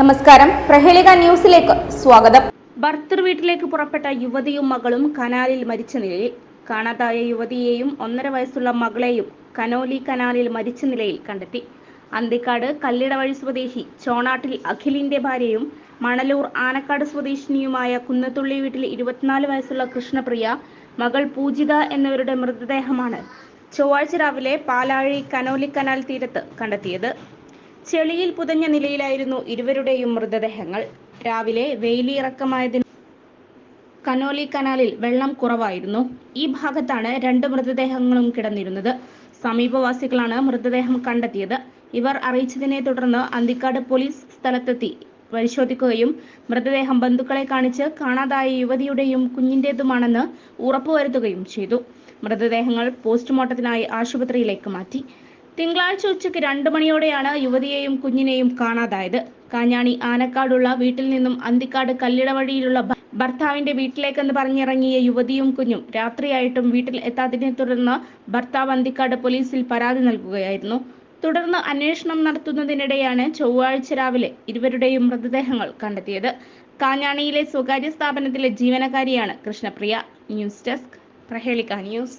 നമസ്കാരം. പ്രഹേളിക ന്യൂസിലേക്ക് സ്വാഗതം. ഭർത്തൃ വീട്ടിലേക്ക് പുറപ്പെട്ട യുവതിയും മകളും കനാലിൽ മരിച്ച നിലയിൽ കാണാതായ യുവതിയെയും ഒന്നര വയസ്സുള്ള മകളെയും കനോലി കനാലിൽ മരിച്ച നിലയിൽ കണ്ടെത്തി. അന്തിക്കാട് കല്ലിടവഴി സ്വദേശി ചോണാട്ടിൽ അഖിലിന്റെ ഭാര്യയും മണലൂർ ആനക്കാട് സ്വദേശിനിയുമായ കുന്നത്തുള്ളി വീട്ടിൽ ഇരുപത്തിനാല് വയസ്സുള്ള കൃഷ്ണപ്രിയ മകൾ പൂജിത എന്നിവരുടെ മൃതദേഹമാണ് ചൊവ്വാഴ്ച രാവിലെ പാലാഴി കനോലി കനാൽ തീരത്ത് കണ്ടെത്തിയത്. ചെളിയിൽ പുതഞ്ഞ നിലയിലായിരുന്നു ഇരുവരുടെയും മൃതദേഹങ്ങൾ. രാവിലെ വെയിലിറക്കമായതിന് കനോലി കനാലിൽ വെള്ളം കുറവായിരുന്നു. ഈ ഭാഗത്താണ് രണ്ട് മൃതദേഹങ്ങളും കിടന്നിരുന്നത്. സമീപവാസികളാണ് മൃതദേഹം കണ്ടെത്തിയത്. ഇവർ അറിയിച്ചതിനെ തുടർന്ന് അന്തിക്കാട് പോലീസ് സ്ഥലത്തെത്തി പരിശോധിക്കുകയും മൃതദേഹം ബന്ധുക്കളെ കാണിച്ച് കാണാതായ യുവതിയുടെയും കുഞ്ഞിന്റേതുമാണെന്ന് ഉറപ്പുവരുത്തുകയും ചെയ്തു. മൃതദേഹങ്ങൾ പോസ്റ്റ്മോർട്ടത്തിനായി ആശുപത്രിയിലേക്ക് മാറ്റി. തിങ്കളാഴ്ച ഉച്ചയ്ക്ക് രണ്ടു മണിയോടെയാണ് യുവതിയെയും കുഞ്ഞിനെയും കാണാതായത്. കാഞ്ഞാണി ആനക്കാടുള്ള വീട്ടിൽ നിന്നും അന്തിക്കാട് കല്ലിട വഴിയിലുള്ള ഭർത്താവിന്റെ വീട്ടിലേക്കെന്ന് പറഞ്ഞിറങ്ങിയ യുവതിയും കുഞ്ഞും രാത്രിയായിട്ടും വീട്ടിൽ എത്താത്തതിനെ തുടർന്ന് ഭർത്താവ് അന്തിക്കാട് പോലീസിൽ പരാതി നൽകുകയായിരുന്നു. തുടർന്ന് അന്വേഷണം നടത്തുന്നതിനിടെയാണ് ചൊവ്വാഴ്ച രാവിലെ ഇരുവരുടെയും മൃതദേഹങ്ങൾ കണ്ടെത്തിയത്. കാഞ്ഞാണിയിലെ സ്വകാര്യ സ്ഥാപനത്തിലെ ജീവനക്കാരിയാണ് കൃഷ്ണപ്രിയ. ന്യൂസ് ഡെസ്ക് പ്രഹേളിക ന്യൂസ്.